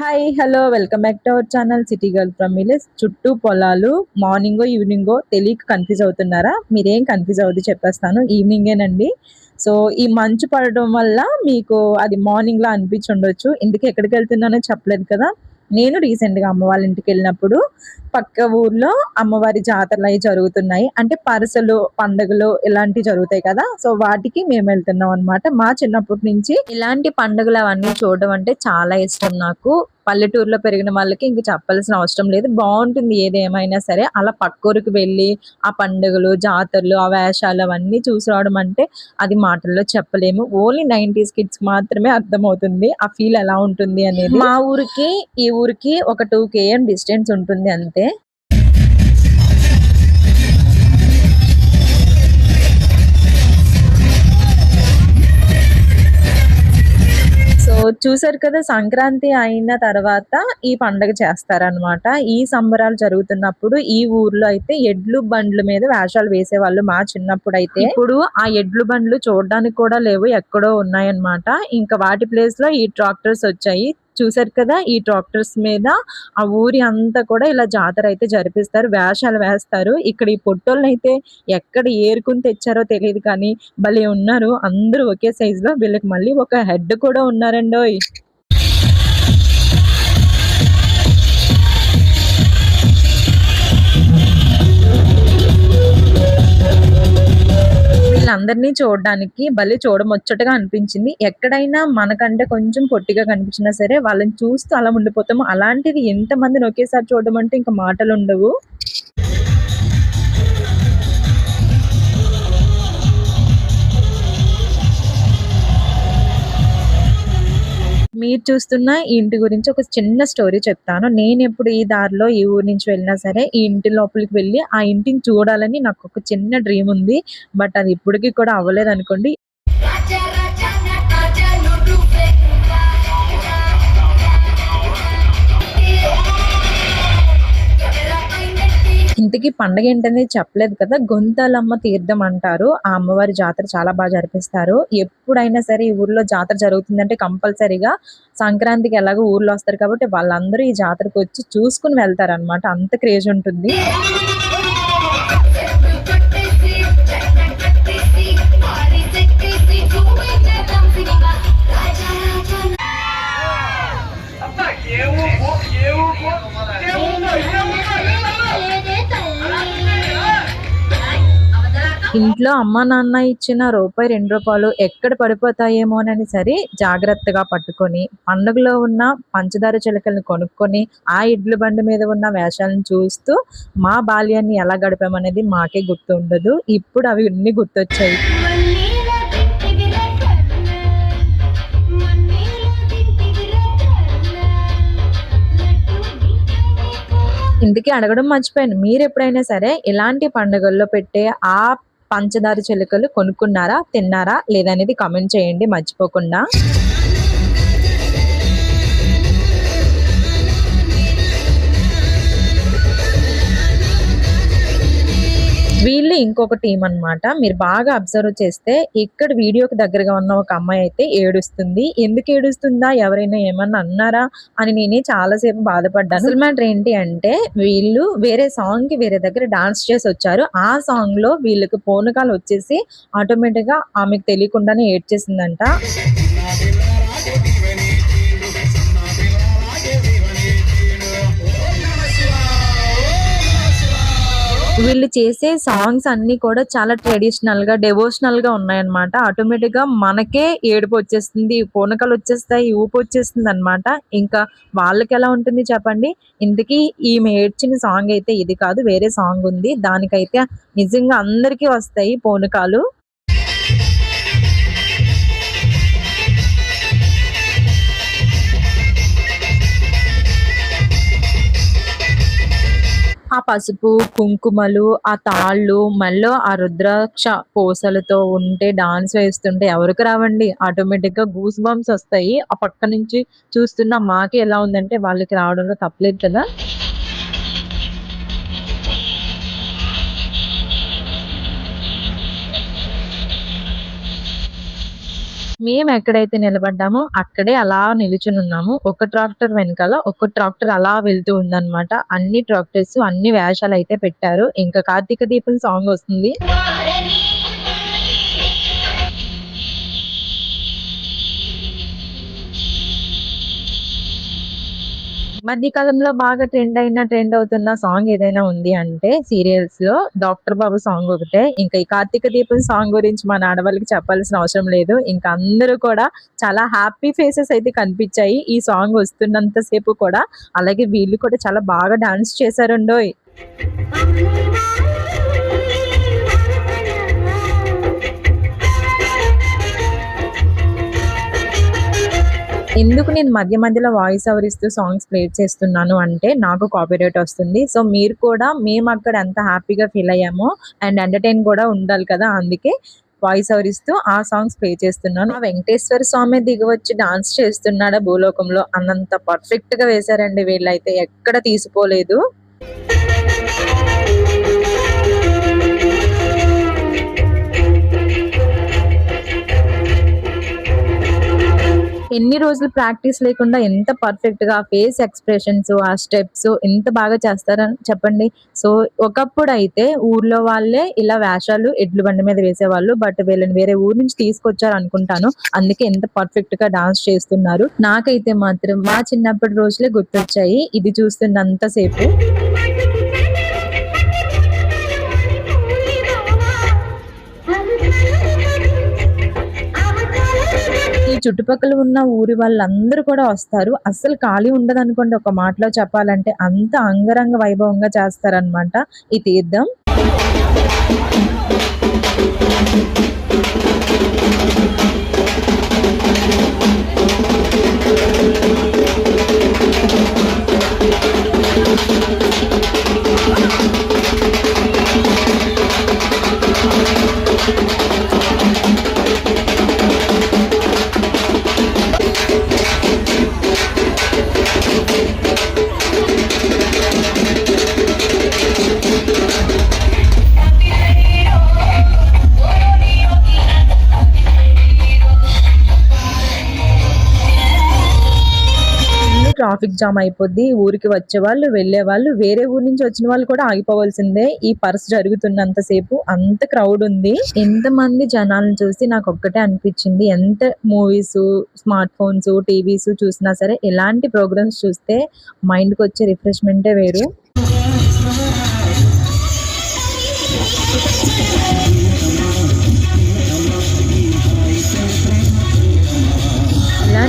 Hi hello welcome back to our channel city girl from village చుట్టూ పొలాలు మార్నింగో ఈవినింగో తెలియక confuse అవుతున్నారా? మీరేం కన్ఫ్యూజ్ అవుతుంది చెప్పేస్తాను. ఈవినింగేనండి సో ఈ మంచు పడడం వల్ల మీకు అది మార్నింగ్లో అనిపించి ఉండొచ్చు ఇందుకు ఎక్కడికి వెళ్తున్నానో చెప్పలేదు కదా. నేను రీసెంట్గా ఇంటికి వెళ్ళినప్పుడు పక్క ఊర్లో అమ్మవారి జాతరలు అవి జరుగుతున్నాయి. అంటే పరసలు పండుగలు ఇలాంటివి జరుగుతాయి కదా. సో వాటికి మేము వెళ్తున్నాం అన్నమాట. మా చిన్నప్పటి నుంచి ఇలాంటి పండుగలు అవన్నీ చూడడం అంటే చాలా ఇష్టం నాకు. పల్లెటూరులో పెరిగిన వాళ్ళకి ఇంక చెప్పాల్సిన అవసరం లేదు. బాగుంటుంది ఏదేమైనా సరే అలా పక్కూరికి వెళ్ళి ఆ పండుగలు జాతరలు ఆ వేషాలు అవన్నీ చూసి రావడం అంటే అది మాటల్లో చెప్పలేము. ఓన్లీ నైన్టీస్ కిడ్స్ మాత్రమే అర్థమవుతుంది ఆ ఫీల్ ఎలా ఉంటుంది అనేది. మా ఊరికి ఈ ఊరికి ఒక టూ కేఎం డిస్టెన్స్ ఉంటుంది అంతే. చూసారు కదా సంక్రాంతి అయిన తర్వాత ఈ పండగ చేస్తారనమాట ఈ సంబరాలు జరుగుతున్నప్పుడు ఈ ఊర్లో అయితే ఎడ్లు బండ్ల మీద వేషాలు వేసేవాళ్ళు మా చిన్నప్పుడు అయితే ఇప్పుడు ఆ ఎడ్లు బండ్లు చూడడానికి కూడా లేవు ఎక్కడో ఉన్నాయన్నమాట. ఇంకా వాటి ప్లేస్లో ఈ ట్రాక్టర్స్ వచ్చాయి. చూసారు కదా ఈ ట్రాక్టర్స్ మీద ఆ ఊరి అంతా కూడా ఇలా జాతర అయితే జరిపిస్తారు వేషాలు వేస్తారు. ఇక్కడ ఈ పొట్టోళ్ళని అయితే ఎక్కడ ఏరుకుని తెచ్చారో తెలియదు కానీ భలే ఉన్నారు. అందరూ ఒకే సైజ్లో వీళ్ళకి మళ్ళీ ఒక హెడ్ కూడా ఉన్నారండోయ్. వీళ్ళందరినీ చూడడానికి భలే చూడముచ్చటగా అనిపించింది. ఎక్కడైనా మనకంటే కొంచెం పొట్టిగా కనిపించినా సరే వాళ్ళని చూస్తూ అలా ఉండిపోతాము. అలాంటిది ఎంత మందిని ఒకేసారి చూడడం అంటే ఇంకా మాటలు ఉండవు మీరు చూస్తున్న ఈ ఇంటి గురించి ఒక చిన్న స్టోరీ చెప్తాను. నేను ఎప్పుడు ఈ దారిలో ఈ ఊరు నుంచి వెళ్ళినా సరే ఈ ఇంటి లోపలికి వెళ్ళి ఆ ఇంటిని చూడాలని నాకు ఒక చిన్న డ్రీమ్ ఉంది. బట్ అది ఇప్పటికీ కూడా అవ్వలేదు అనుకోండి. ఇంతకీ పండగ ఏంటనేది చెప్పలేదు కదా గొంతలమ్మ తీర్థం అంటారు. ఆ అమ్మవారి జాతర చాలా బాగా జరిపిస్తారు. ఎప్పుడైనా సరే ఈ ఊర్లో జాతర జరుగుతుందంటే కంపల్సరీగా సంక్రాంతికి ఎలాగో ఊర్లో వస్తారు కాబట్టి వాళ్ళందరూ ఈ జాతరకు వచ్చి చూసుకుని వెళ్తారనమాట అంత క్రేజ్ ఉంటుంది. ఇంట్లో అమ్మ నాన్న ఇచ్చిన రూపాయి రెండు రూపాయలు ఎక్కడ పడిపోతాయేమోనని సరే జాగ్రత్తగా పట్టుకొని పండుగలో ఉన్న పంచదార చిలకల్ని కొనుక్కొని ఆ ఇడ్ల బండి మీద ఉన్న వేషాలను చూస్తూ మా బాల్యాన్ని ఎలా గడిపామనేది మాకే గుర్తు ఉండదు ఇప్పుడు అవి అన్ని గుర్తొచ్చాయి. ఇందుకే అడగడం మర్చిపోయాను. మీరు ఎప్పుడైనా సరే ఇలాంటి పండుగల్లో పెట్టే ఆ పంచదార చిలుకలు కొనుక్కున్నారా తిన్నారా లేదనేది కామెంట్ చేయండి మర్చిపోకుండా. ఇంకొక టీం అన్నమాట. మీరు బాగా అబ్జర్వ్ చేస్తే ఇక్కడ వీడియోకి దగ్గరగా ఉన్న ఒక అమ్మాయి అయితే ఏడుస్తుంది. ఎందుకు ఏడుస్తుందా? ఎవరైనా ఏమన్నా అన్నారా? అని నేనే చాలాసేపు బాధపడ్డాను. అసలు మ్యాటర్ ఏంటి అంటే వీళ్ళు వేరే సాంగ్కి వేరే దగ్గర డాన్స్ చేసి వచ్చారు. ఆ సాంగ్లో వీళ్ళకి పూనకాలు వచ్చేసి ఆటోమేటిక్గా ఆమెకు తెలియకుండానే ఏడ్చేసిందంట. వీళ్ళు చేసే సాంగ్స్ అన్ని కూడా చాలా ట్రెడిషనల్గా డెవోషనల్గా ఉన్నాయన్నమాట. ఆటోమేటిక్గా మనకే ఏడుపు వచ్చేస్తుంది పూనకలు వచ్చేస్తాయి ఊపు వచ్చేస్తుంది అనమాట ఇంకా వాళ్ళకి ఎలా ఉంటుంది చెప్పండి? ఇంతకీ ఈమె ఏడ్చిన సాంగ్ అయితే ఇది కాదు వేరే సాంగ్ ఉంది. దానికైతే నిజంగా అందరికీ వస్తాయి పూనకాలు. ఆ పసుపు కుంకుమలు ఆ తాళ్ళు మళ్ళీ ఆ రుద్రాక్ష పూసలతో ఉంటే డాన్స్ వేస్తుంటే ఎవరికి రావండి? ఆటోమేటిక్గా గూస్ బంప్స్ వస్తాయి. ఆ పక్క నుంచి చూస్తున్న మాకే ఎలా ఉందంటే వాళ్ళకి రావడంలో తప్పలేదు కదా? మేము ఎక్కడైతే నిలబడ్డామో అక్కడే అలా నిలుచుని ఉన్నాము. ఒక ట్రాక్టర్ వెనకాల ఒక ట్రాక్టర్ అలా వెళ్తూ ఉందన్నమాట. అన్ని ట్రాక్టర్స్ అన్ని వేషాలు అయితే పెట్టారు. ఇంకా కార్తీక దీపం సాంగ్ వస్తుంది. మధ్య కాలంలో బాగా ట్రెండ్ అయిన ట్రెండ్ అవుతున్న సాంగ్ ఏదైనా ఉంది అంటే సీరియల్స్లో డాక్టర్ బాబు సాంగ్ ఒకటే. ఇంకా ఈ కార్తీక దీపం సాంగ్ గురించి మన ఆడవాళ్ళకి చెప్పాల్సిన అవసరం లేదు. ఇంకా అందరూ కూడా చాలా హ్యాపీ ఫేసెస్ అయితే కనిపించాయి. ఈ సాంగ్ వస్తున్నంత సేపు కూడా. అలాగే వీళ్ళు కూడా చాలా బాగా డాన్స్ చేశారండోయ్. ఎందుకు నేను మధ్య మధ్యలో వాయిస్ ఓవర్ ఇస్తూ సాంగ్స్ ప్లే చేస్తున్నాను అంటే నాకు కాపీరైట్ వస్తుంది. సో మీరు కూడా మేము అక్కడ ఎంత హ్యాపీగా ఫీల్ అయ్యామో అండ్ ఎంటర్టైన్ కూడా ఉండాలి కదా అందుకే వాయిస్ ఓవర్ ఇస్తూ ఆ సాంగ్స్ ప్లే చేస్తున్నాను. ఆ వెంకటేశ్వర స్వామి దిగి వచ్చి డాన్స్ చేస్తున్నాడా భూలోకంలో? అన్నంత పర్ఫెక్ట్గా వేశారండి వీళ్ళైతే. ఎక్కడ తీసుకోలేదు ఎన్ని రోజులు ప్రాక్టీస్ లేకుండా ఎంత పర్ఫెక్ట్గా ఫేస్ ఎక్స్ప్రెషన్స్ ఆ స్టెప్స్ ఎంత బాగా చేస్తారని చెప్పండి. సో ఒకప్పుడు అయితే ఊర్లో వాళ్ళే ఇలా వేషాలు ఎడ్లు బండి మీద వేసేవాళ్ళు. బట్ వీళ్ళని వేరే ఊరు నుంచి తీసుకొచ్చారు అనుకుంటాను అందుకే ఎంత పర్ఫెక్ట్గా డాన్స్ చేస్తున్నారు. నాకైతే మాత్రం మా చిన్నప్పటి రోజులే గుర్తొచ్చాయి. ఇది చూస్తున్నంతసేపు. చుట్టుపక్కల ఉన్న ఊరి వాళ్ళందరూ కూడా వస్తారు. అస్సలు ఖాళీ ఉండదు అనుకోండి ఒక మాటలో చెప్పాలంటే అంత అంగరంగ వైభవంగా చేస్తారనమాట ఈ తీర్థం. ఫుల్ ట్రాఫిక్ జామ్ అయిపోద్ది ఊరికి వచ్చే వాళ్ళు వాళ్ళు వేరే ఊరు నుంచి వచ్చిన వాళ్ళు కూడా ఆగిపోవాల్సిందే. ఈ పర్స్ జరుగుతున్నంత సేపు అంత క్రౌడ్ ఉంది. ఎంత మంది జనాలను చూసి నాకు ఒక్కటే అనిపించింది. ఎంత మూవీస్ స్మార్ట్ ఫోన్స్ టీవీస్ చూసినా సరే ఎలాంటి ప్రోగ్రామ్స్ చూస్తే మైండ్కి వచ్చే రిఫ్రెష్మెంటే వేరు.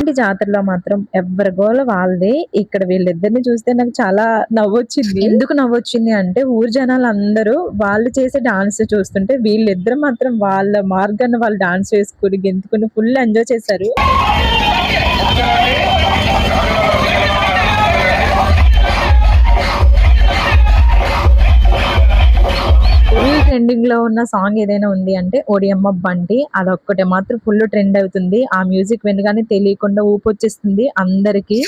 ఇలాంటి జాతరలో మాత్రం ఎవరి గోల వాళ్ళదే. ఇక్కడ వీళ్ళిద్దరిని చూస్తే నాకు చాలా నవ్వొచ్చింది. ఎందుకు నవ్వొచ్చింది అంటే ఊరు జనాలు అందరూ వాళ్ళు చేసే డాన్స్ చూస్తుంటే వీళ్ళిద్దరు మాత్రం వాళ్ళ మార్గాన్ని వాళ్ళు డాన్స్ చేసుకుని గెంతుకుని ఫుల్ ఎంజాయ్ చేశారు. ట్రెండింగ్లో ఉన్న సాంగ్ ఏదైనా ఉంది అంటే ఓడియమ్మ బంటి అదొక్కటే మాత్రం ఫుల్ ట్రెండ్ అవుతుంది. ఆ మ్యూజిక్ వినగానే తెలియకుండా ఊపు వచ్చేస్తుంది అందరికీ.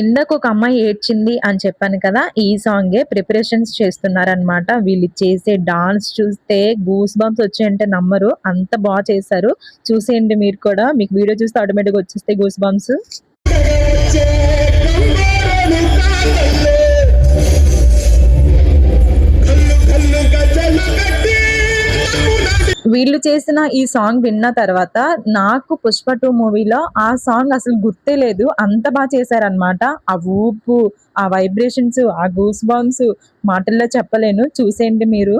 ఇందాక ఒక అమ్మాయి ఏడ్చింది అని చెప్పాను కదా ఈ సాంగే ప్రిపరేషన్స్ చేస్తున్నారనమాట వీళ్ళు చేసే డాన్స్ చూస్తే గూస్ బంప్స్ వచ్చాయంటే నమ్మరు. అంత బాగా చేశారు. చూసేయండి మీరు కూడా. మీకు వీడియో చూస్తే ఆటోమేటిక్గా వచ్చేస్తే గూస్ బంప్స్ వీళ్ళు చేసిన ఈ సాంగ్ విన్న తర్వాత నాకు పుష్ప టూ మూవీలో ఆ సాంగ్ అసలు గుర్తే లేదు. అంత బాగా చేశారనమాట ఆ ఊపు ఆ వైబ్రేషన్స్ ఆ గూస్ బాంబ్స్ మాటల్లో చెప్పలేను. చూసేయండి మీరు.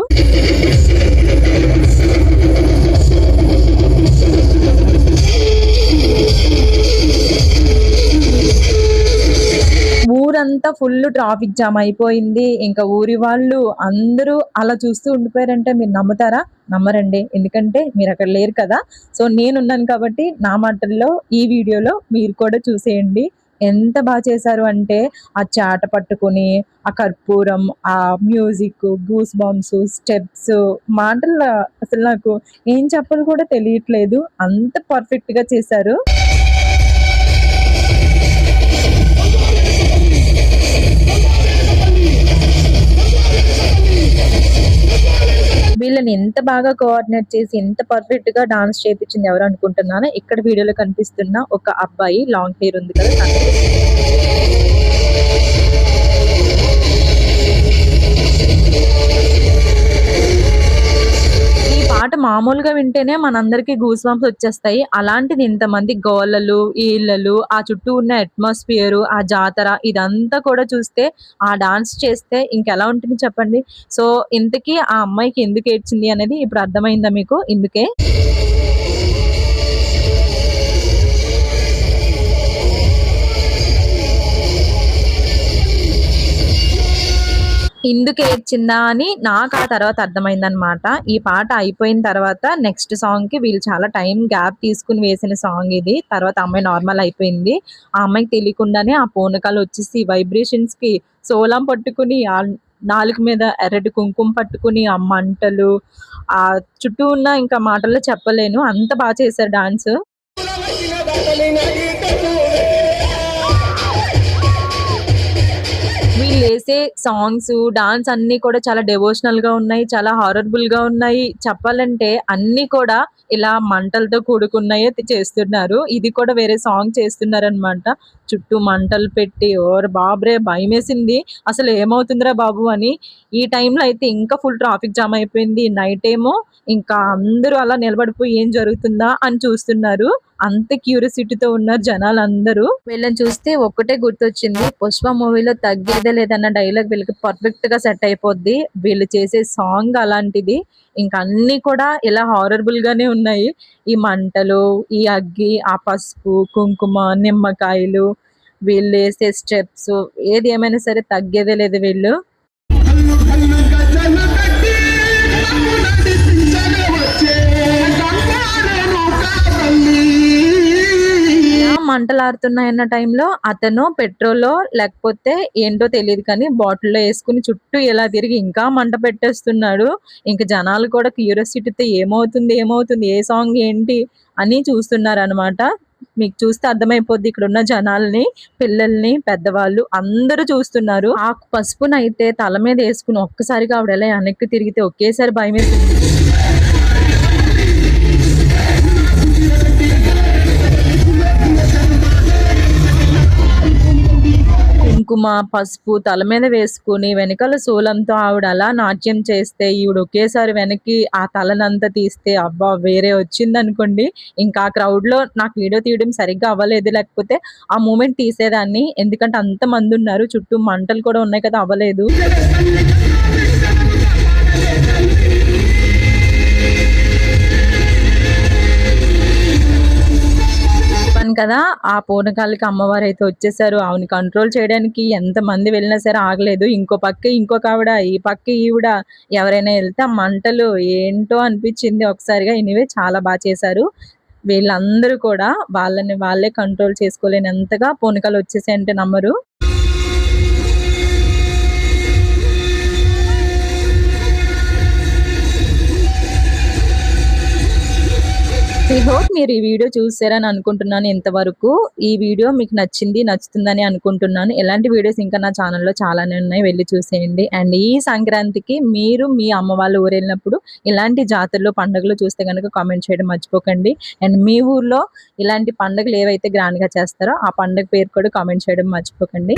ఊరంతా ఫుల్ ట్రాఫిక్ జామ్ అయిపోయింది. ఇంకా ఊరి వాళ్ళు అందరూ అలా చూస్తూ ఉండిపోయారంటే మీరు నమ్ముతారా? నమ్మరండి. ఎందుకంటే మీరు అక్కడ లేరు కదా. సో నేనున్నాను కాబట్టి నా మాటల్లో ఈ వీడియోలో మీరు కూడా చూసేయండి. ఎంత బాగా చేశారు అంటే ఆ చాట పట్టుకొని ఆ కర్పూరం ఆ మ్యూజిక్ గూస్ బాంబ్స్ స్టెప్స్ మాటల్లో అసలు నాకు ఏం చెప్పాలో కూడా తెలియట్లేదు. అంత పర్ఫెక్ట్గా చేశారు. వీళ్ళని ఎంత బాగా కోఆర్డినేట్ చేసి ఎంత పర్ఫెక్ట్గా డాన్స్ చేపించింది ఎవరు అనుకుంటున్నాను? ఇక్కడ వీడియోలో కనిపిస్తున్న ఒక అబ్బాయి లాంగ్ హెయిర్ ఉంది కదా పాట మామూలుగా వింటేనే మనందరికీ గూస్ బంప్స్ వచ్చేస్తాయి. అలాంటిది ఇంతమంది గోలలు ఈళ్ళలు ఆ చుట్టూ ఉన్న అట్మాస్ఫియర్ ఆ జాతర ఇదంతా కూడా చూస్తే ఆ డాన్స్ చేస్తే ఇంకెలా ఉంటుంది చెప్పండి? సో ఇంతకీ ఆ అమ్మాయికి ఎందుకు ఏడ్చింది అనేది ఇప్పుడు అర్థమైందా మీకు? ఇందుకే. ఎందుకు ఏడ్చిందా అని నాకు ఆ తర్వాత అర్థమైందనమాట ఈ పాట అయిపోయిన తర్వాత నెక్స్ట్ సాంగ్కి వీళ్ళు చాలా టైం గ్యాప్ తీసుకుని వేసిన సాంగ్ ఇది. తర్వాత అమ్మాయి నార్మల్ అయిపోయింది. ఆ అమ్మాయికి తెలియకుండానే ఆ పూనకాలు వచ్చేసి వైబ్రేషన్స్కి సోలం పట్టుకుని ఆ నాలుగు మీద ఎర్రటి కుంకుమ పట్టుకుని ఆ మంటలు ఆ చుట్టూ ఉన్న ఇంకా మాటల్లో చెప్పలేను. అంత బాగా చేశారు డాన్స్. చేసే సాంగ్స్ డాన్స్ అన్ని కూడా చాలా డెవోషనల్గా ఉన్నాయి చాలా హారర్బుల్గా ఉన్నాయి. చెప్పాలంటే అన్ని కూడా ఇలా మంటలతో కూడుకున్నాయే చేస్తున్నారు. ఇది కూడా వేరే సాంగ్ చేస్తున్నారు అనమాట చుట్టూ మంటలు పెట్టి ఓర్ బాబ్రే భయమేసింది. అసలు ఏమవుతుందిరా బాబు అని. ఈ టైంలో అయితే ఇంకా ఫుల్ ట్రాఫిక్ జామ్ అయిపోయింది. నైట్ ఏమో ఇంకా అందరూ అలా నిలబడిపోయి ఏం జరుగుతుందా అని చూస్తున్నారు. అంత క్యూరియాసిటీతో ఉన్నారు జనాలు అందరూ వీళ్ళని చూస్తే ఒక్కటే గుర్తొచ్చింది పుష్ప మూవీలో తగ్గేదే లేదన్న డైలాగ్ వీళ్ళకి పర్ఫెక్ట్గా సెట్ అయిపోద్ది. వీళ్ళు చేసే సాంగ్ అలాంటిది. ఇంకా అన్ని కూడా ఇలా హారబుల్ గానే ఉన్నాయి. ఈ మంటలు ఈ అగ్గి ఆ పసుపు కుంకుమ నిమ్మకాయలు వీళ్ళు వేసే స్టెప్స్ ఏది ఏమైనా సరే తగ్గేదే లేదు వీళ్ళు. మంటలాడుతున్నాయన్న టైంలో అతను పెట్రోలో లేకపోతే ఏంటో తెలియదు కానీ బాటిల్లో వేసుకుని చుట్టూ ఇలా తిరిగి ఇంకా మంట పెట్టేస్తున్నాడు. ఇంకా జనాలు కూడా క్యూరియాసిటీతో ఏమవుతుంది ఏమవుతుంది ఏ సాంగ్ ఏంటి అని చూస్తున్నారు అనమాట మీకు చూస్తే అర్థమైపోద్ది ఇక్కడ ఉన్న జనాల్ని పిల్లల్ని పెద్దవాళ్ళు అందరూ చూస్తున్నారు. ఆ పసుపునైతే తల మీద వేసుకుని ఒక్కసారిగా ఆవిడ ఎలా వెనక్కి తిరిగితే ఒకేసారి భయం కుంకుమ పసుపు తల మీద వేసుకుని వెనకాల శూలంతో ఆవిడ అలా నాట్యం చేస్తే ఈవిడ ఒకేసారి వెనక్కి ఆ తలనంతా తీస్తే అబ్బా వేరే వచ్చింది అనుకోండి ఇంకా ఆ నాకు వీడియో తీయడం సరిగ్గా అవ్వలేదు. లేకపోతే ఆ మూమెంట్ తీసేదాన్ని. ఎందుకంటే అంత మంది ఉన్నారు. చుట్టూ మంటలు కూడా ఉన్నాయి కదా అవ్వలేదు. కదా ఆ పూనకాలకి అమ్మవారు అయితే వచ్చేసారు. ఆవిని కంట్రోల్ చేయడానికి ఎంత మంది వెళ్ళినా సరే ఆగలేదు. ఇంకో పక్క ఇంకొక ఆవిడ ఈ పక్క ఈవిడ ఎవరైనా వెళ్తే మంటలు ఏంటో అనిపించింది. ఒకసారిగా ఇనివే చాలా బాగా చేశారు. వీళ్ళందరూ కూడా వాళ్ళని వాళ్ళే కంట్రోల్ చేసుకోలేనంతగా పూనకాలు వచ్చేసాయంటే నమ్మరు. ఐ హోప్ మీరు ఈ వీడియో చూసారని అనుకుంటున్నాను ఇంతవరకు. ఈ వీడియో మీకు నచ్చింది నచ్చుతుందని అనుకుంటున్నాను. ఎలాంటి వీడియోస్ ఇంకా నా ఛానల్లో చాలానే ఉన్నాయి వెళ్ళి చూసేయండి. అండ్ ఈ సంక్రాంతికి మీరు మీ అమ్మ వాళ్ళ ఊరు వెళ్ళినప్పుడు ఇలాంటి జాతరలో పండుగలు చూస్తే కనుక కామెంట్ చేయడం మర్చిపోకండి. అండ్ మీ ఊర్లో ఇలాంటి పండుగలు ఏవైతే గ్రాండ్గా చేస్తారో ఆ పండుగ పేరు కూడా కామెంట్ చేయడం మర్చిపోకండి.